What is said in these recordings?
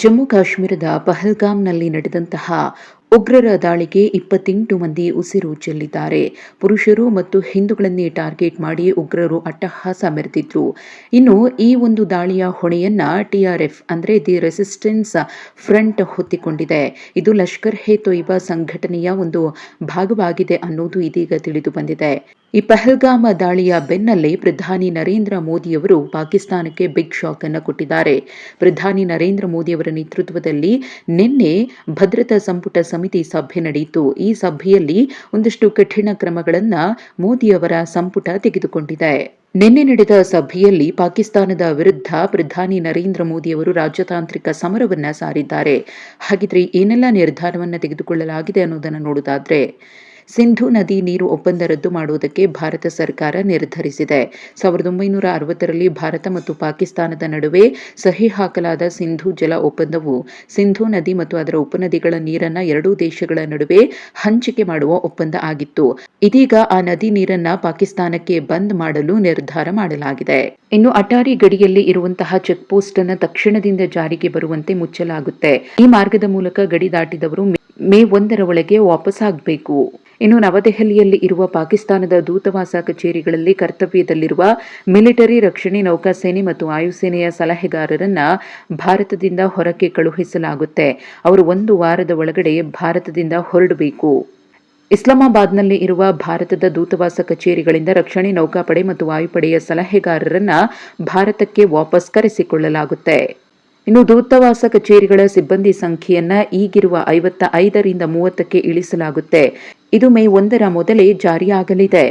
ಜಮ್ಮು ಕಾಶ್ಮೀರದ ಪಹಲ್ಗಾಮ್ನಲ್ಲಿ ನಡೆದಂತಹ ಉಗ್ರರ ದಾಳಿಗೆ ಇಪ್ಪತ್ತೆಂಟು ಮಂದಿ ಉಸಿರು ಚೆಲ್ಲಿದ್ದಾರೆ. ಪುರುಷರು ಮತ್ತು ಹಿಂದೂಗಳನ್ನೇ ಟಾರ್ಗೆಟ್ ಮಾಡಿ ಉಗ್ರರು ಅಟ್ಟಹಾಸ ಮೆರೆದಿದ್ರು. ಇನ್ನು ಈ ಒಂದು ದಾಳಿಯ ಹೊಣೆಯನ್ನ ಟಿಆರ್ಎಫ್ ಅಂದರೆ ದಿ ರೆಸಿಸ್ಟೆನ್ಸ್ ಫ್ರಂಟ್ ಹೊತ್ತಿಕೊಂಡಿದೆ. ಇದು ಲಷ್ಕರ್ ಹೇ ತೊಯ್ಬಾ ಸಂಘಟನೆಯ ಒಂದು ಭಾಗವಾಗಿದೆ ಅನ್ನೋದು ಇದೀಗ ತಿಳಿದು ಬಂದಿದೆ. ಈ ಪಹಲ್ಗಾಮ ದಾಳಿಯ ಬೆನ್ನಲ್ಲೇ ಪ್ರಧಾನಿ ನರೇಂದ್ರ ಮೋದಿಯವರು ಪಾಕಿಸ್ತಾನಕ್ಕೆ ಬಿಗ್ ಶಾಕ್ ಅನ್ನು ಕೊಟ್ಟಿದ್ದಾರೆ. ಪ್ರಧಾನಿ ನರೇಂದ್ರ ಮೋದಿಯವರ ನೇತೃತ್ವದಲ್ಲಿ ನಿನ್ನೆ ಭದ್ರತಾ ಸಂಪುಟ ಸಮಿತಿ ಸಭೆ ನಡೆಯಿತು. ಈ ಸಭೆಯಲ್ಲಿ ಒಂದಷ್ಟು ಕಠಿಣ ಕ್ರಮಗಳನ್ನು ಮೋದಿಯವರ ಸಂಪುಟ ತೆಗೆದುಕೊಂಡಿದೆ. ನಿನ್ನೆ ನಡೆದ ಸಭೆಯಲ್ಲಿ ಪಾಕಿಸ್ತಾನದ ವಿರುದ್ಧ ಪ್ರಧಾನಿ ನರೇಂದ್ರ ಮೋದಿಯವರು ರಾಜತಾಂತ್ರಿಕ ಸಮರವನ್ನ ಸಾರಿದ್ದಾರೆ. ಹಾಗಿದ್ರೆ ಏನೆಲ್ಲ ನಿರ್ಧಾರವನ್ನು ತೆಗೆದುಕೊಳ್ಳಲಾಗಿದೆ ಅನ್ನೋದನ್ನು ನೋಡುವುದಾದ್ರೆ ಸಿಂಧು ನದಿ ನೀರು ಒಪ್ಪಂದ ರದ್ದು ಮಾಡುವುದಕ್ಕೆ ಭಾರತ ಸರ್ಕಾರ ನಿರ್ಧರಿಸಿದೆ. ಸಾವಿರದ ಒಂಬೈನೂರ ಅರವತ್ತರಲ್ಲಿ ಭಾರತ ಮತ್ತು ಪಾಕಿಸ್ತಾನದ ನಡುವೆ ಸಹಿ ಹಾಕಲಾದ ಸಿಂಧು ಜಲ ಒಪ್ಪಂದವು ಸಿಂಧು ನದಿ ಮತ್ತು ಅದರ ಉಪನದಿಗಳ ನೀರನ್ನ ಎರಡೂ ದೇಶಗಳ ನಡುವೆ ಹಂಚಿಕೆ ಮಾಡುವ ಒಪ್ಪಂದ ಆಗಿತ್ತು. ಇದೀಗ ಆ ನದಿ ನೀರನ್ನ ಪಾಕಿಸ್ತಾನಕ್ಕೆ ಬಂದ್ ಮಾಡಲು ನಿರ್ಧಾರ ಮಾಡಲಾಗಿದೆ. ಇನ್ನು ಅಟಾರಿ ಗಡಿಯಲ್ಲಿ ಇರುವಂತಹ ಚೆಕ್ ಪೋಸ್ಟ್ ಅನ್ನ ತಕ್ಷಣದಿಂದ ಜಾರಿಗೆ ಬರುವಂತೆ ಮುಚ್ಚಲಾಗುತ್ತೆ. ಈ ಮಾರ್ಗದ ಮೂಲಕ ಗಡಿ ದಾಟಿದವರು ಮೇ ಒಂದರ ಒಳಗೆ ವಾಪಸ್ಸಾಗಬೇಕು ಇನ್ನು ನವದೆಹಲಿಯಲ್ಲಿ ಇರುವ ಪಾಕಿಸ್ತಾನದ ದೂತವಾಸ ಕಚೇರಿಗಳಲ್ಲಿ ಕರ್ತವ್ಯದಲ್ಲಿರುವ ಮಿಲಿಟರಿ ರಕ್ಷಣೆ, ನೌಕಾಸೇನೆ ಮತ್ತು ವಾಯುಸೇನೆಯ ಸಲಹೆಗಾರರನ್ನ ಭಾರತದಿಂದ ಹೊರಕ್ಕೆ ಕಳುಹಿಸಲಾಗುತ್ತೆ. ಅವರು ಒಂದು ವಾರದ ಒಳಗಡೆ ಭಾರತದಿಂದ ಹೊರಡಬೇಕು. ಇಸ್ಲಾಮಾಬಾದ್ನಲ್ಲಿ ಇರುವ ಭಾರತದ ದೂತವಾಸ ಕಚೇರಿಗಳಿಂದ ರಕ್ಷಣೆ, ನೌಕಾಪಡೆ ಮತ್ತು ವಾಯುಪಡೆಯ ಸಲಹೆಗಾರರನ್ನ ಭಾರತಕ್ಕೆ ವಾಪಸ್ ಕರೆಸಿಕೊಳ್ಳಲಾಗುತ್ತೆ. ಇನ್ನು ದೂತವಾಸ ಕಚೇರಿಗಳ ಸಿಬ್ಬಂದಿ ಸಂಖ್ಯೆಯನ್ನ ಈಗಿರುವ ಐವತ್ತ ಐದರಿಂದ ಮೂವತ್ತಕ್ಕೆ ಇಳಿಸಲಾಗುತ್ತೆ. ಇದು ಮೇ ಒಂದರ ಮೊದಲೇ ಜಾರಿಯಾಗಲಿದೆ.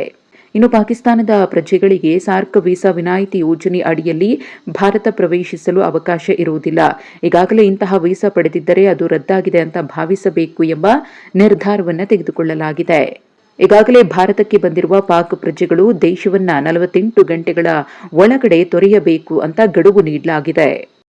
ಇನ್ನು ಪಾಕಿಸ್ತಾನದ ಪ್ರಜೆಗಳಿಗೆ ಸಾರ್ಕ್ ವೀಸಾ ವಿನಾಯಿತಿ ಯೋಜನೆ ಅಡಿಯಲ್ಲಿ ಭಾರತ ಪ್ರವೇಶಿಸಲು ಅವಕಾಶ ಇರುವುದಿಲ್ಲ. ಈಗಾಗಲೇ ಇಂತಹ ವೀಸಾ ಪಡೆದಿದ್ದರೆ ಅದು ರದ್ದಾಗಿದೆ ಅಂತ ಭಾವಿಸಬೇಕು ಎಂಬ ನಿರ್ಧಾರವನ್ನು ತೆಗೆದುಕೊಳ್ಳಲಾಗಿದೆ. ಈಗಾಗಲೇ ಭಾರತಕ್ಕೆ ಬಂದಿರುವ ಪಾಕ್ ಪ್ರಜೆಗಳು ದೇಶವನ್ನ ನಲವತ್ತೆಂಟು ಗಂಟೆಗಳ ಒಳಗಡೆ ತೊರೆಯಬೇಕು ಅಂತ ಗಡುವು ನೀಡಲಾಗಿದೆ.